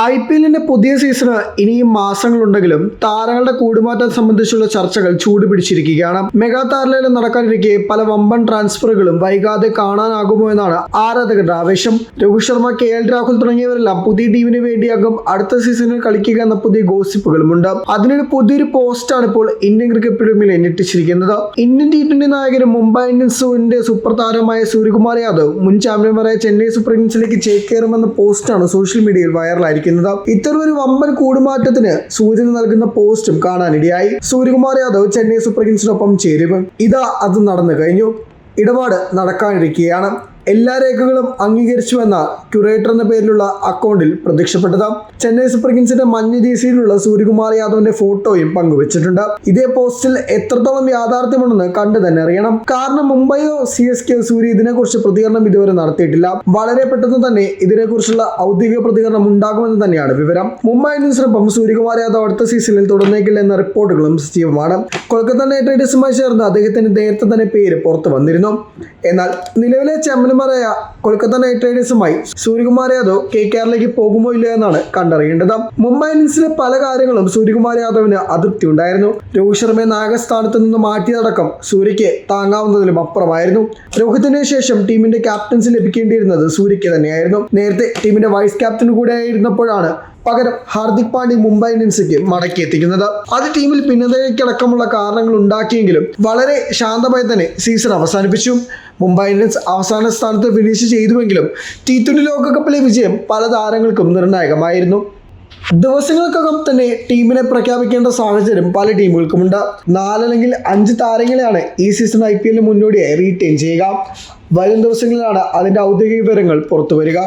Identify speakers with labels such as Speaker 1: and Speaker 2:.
Speaker 1: I P എല്ലിന്റെ പുതിയ season ഇനിയും മാസങ്ങളുണ്ടെങ്കിലും താരങ്ങളുടെ കൂടുമാറ്റം സംബന്ധിച്ചുള്ള ചർച്ചകൾ ചൂടുപിടിച്ചിരിക്കുകയാണ്. മെഗാ താരലയിലും നടക്കാനിരിക്കെ പല വമ്പൻ ട്രാൻസ്ഫറുകളും വൈകാതെ കാണാനാകുമോ എന്നാണ് ആരാധകരുടെ ആവേശം. രോഹിത് ശർമ്മ കെ എൽ രാഹുൽ തുടങ്ങിയവരെല്ലാം പുതിയ ടീമിന് വേണ്ടിയാകും അടുത്ത സീസണിൽ കളിക്കുക എന്ന പുതിയ ഗോസിപ്പുകളുമുണ്ട്. അതിനൊരു പുതിയൊരു പോസ്റ്റാണ് ഇപ്പോൾ ഇന്ത്യൻ ക്രിക്കറ്റ് പ്രേമികളെ ഞെട്ടിച്ചിരിക്കുന്നത്. ഇന്ത്യൻ ടി ട്വന്റി നായകനും മുംബൈ ഇന്ത്യൻസിന്റെ സൂപ്പർ താരമായ സൂര്യകുമാർ യാദവ് മുൻ ചാമ്പ്യന്മാരായ ചെന്നൈ സൂപ്പർ കിങ്സിലേക്ക് ചേക്കേറുമെന്ന പോസ്റ്റാണ് സോഷ്യൽ മീഡിയയിൽ വൈറലായിരിക്കുന്നത്. ഇത്തരം ഒരു വമ്പൻ കൂടുമാറ്റത്തിന് സൂചന നൽകുന്ന പോസ്റ്റും കാണാനിടയായി സൂര്യകുമാർ യാദവ് ചെന്നൈ സൂപ്പർ കിങ്സിനൊപ്പം ചേരും ഇതാ അത് നടന്നു കഴിഞ്ഞു. ഇടപാട് നടക്കാനിരിക്കുകയാണ്. എല്ലാ രേഖകളും അംഗീകരിച്ചുവെന്ന ക്യൂറേറ്റർ എന്ന പേരിലുള്ള അക്കൗണ്ടിൽ പ്രത്യക്ഷപ്പെട്ടത്. ചെന്നൈ സൂപ്പർ കിങ്സിന്റെ മഞ്ഞ ജേസിയിലുള്ള സൂര്യകുമാർ യാദവിന്റെ ഫോട്ടോയും പങ്കുവച്ചിട്ടുണ്ട്. ഇതേ പോസ്റ്റിൽ എത്രത്തോളം യാഥാർത്ഥ്യമുണ്ടെന്ന് കണ്ടു തന്നെ അറിയണം. കാരണം മുംബൈയോ സി എസ് കെ സൂര്യ ഇതിനെക്കുറിച്ച് പ്രതികരണം ഇതുവരെ നടത്തിയിട്ടില്ല. വളരെ പെട്ടെന്ന് തന്നെ ഇതിനെക്കുറിച്ചുള്ള ഔദ്യോഗിക പ്രതികരണം ഉണ്ടാകുമെന്ന് തന്നെയാണ് വിവരം. മുംബൈ ഇന്ത്യൻസിനൊപ്പം സൂര്യകുമാർ യാദവ് അടുത്ത സീസണിൽ തുടർന്നേക്കില്ല എന്ന റിപ്പോർട്ടുകളും സജീവമാണ്. കൊൽക്കത്ത നൈറ്റ് റൈഡേഴ്സുമായി ചേർന്ന് അദ്ദേഹത്തിന് നേരത്തെ തന്നെ പേര് പുറത്തു വന്നിരുന്നു. എന്നാൽ നിലവിലെ ചാമ്പ്യന്മാരായ കൊൽക്കത്ത നൈറ്റ് റൈഡേഴ്സുമായി സൂര്യകുമാർ യാദവ് കെ കെആറിലേക്ക് പോകുമോ ഇല്ല എന്നാണ് കണ്ടറിയേണ്ടത്. മുംബൈ ഇന്ത്യൻസിലെ പല കാര്യങ്ങളും സൂര്യകുമാർ യാദവിന് അതൃപ്തി ഉണ്ടായിരുന്നു. രോഹിത് ശർമ്മയെ നായകസ്ഥാനത്ത് നിന്ന് മാറ്റിയതടക്കം സൂര്യയ്ക്ക് താങ്ങാവുന്നതിലും അപ്പുറമായിരുന്നു. രോഹിത്തിന് ശേഷം ടീമിന്റെ ക്യാപ്റ്റൻസി ലഭിക്കേണ്ടിയിരുന്നത് സൂര്യയ്ക്ക് തന്നെയായിരുന്നു. നേരത്തെ ടീമിന്റെ വൈസ് ക്യാപ്റ്റൻ കൂടെ ആയിരുന്നപ്പോഴാണ് പകരം ഹാർദിക് പാണ്ഡ്യ മുംബൈ ഇന്ത്യൻസിക്ക് മടക്കി എത്തിക്കുന്നത്. അത് ടീമിൽ ഭിന്നതയ്ക്കടക്കമുള്ള കാരണങ്ങൾ ഉണ്ടാക്കിയെങ്കിലും വളരെ ശാന്തമായി തന്നെ സീസൺ അവസാനിപ്പിച്ചു. മുംബൈ ഇന്ത്യൻസ് അവസാന സ്ഥാനത്ത് ഫിനിഷ് ചെയ്തുവെങ്കിലും ടി ട്വന്റി ലോകകപ്പിലെ വിജയം പല താരങ്ങൾക്കും നിർണായകമായിരുന്നു. ദിവസങ്ങൾക്കകം തന്നെ ടീമിനെ പ്രഖ്യാപിക്കേണ്ട സാഹചര്യം പല ടീമുകൾക്കുമുണ്ട്. നാലല്ലെങ്കിൽ അഞ്ച് താരങ്ങളെയാണ് ഈ സീസൺ ഐ പി എല്ലിന് മുന്നോടിയായി റീറ്റെയിൻ ചെയ്യുക. വരും ദിവസങ്ങളിലാണ് അതിന്റെ ഔദ്യോഗിക വിവരങ്ങൾ പുറത്തു വരിക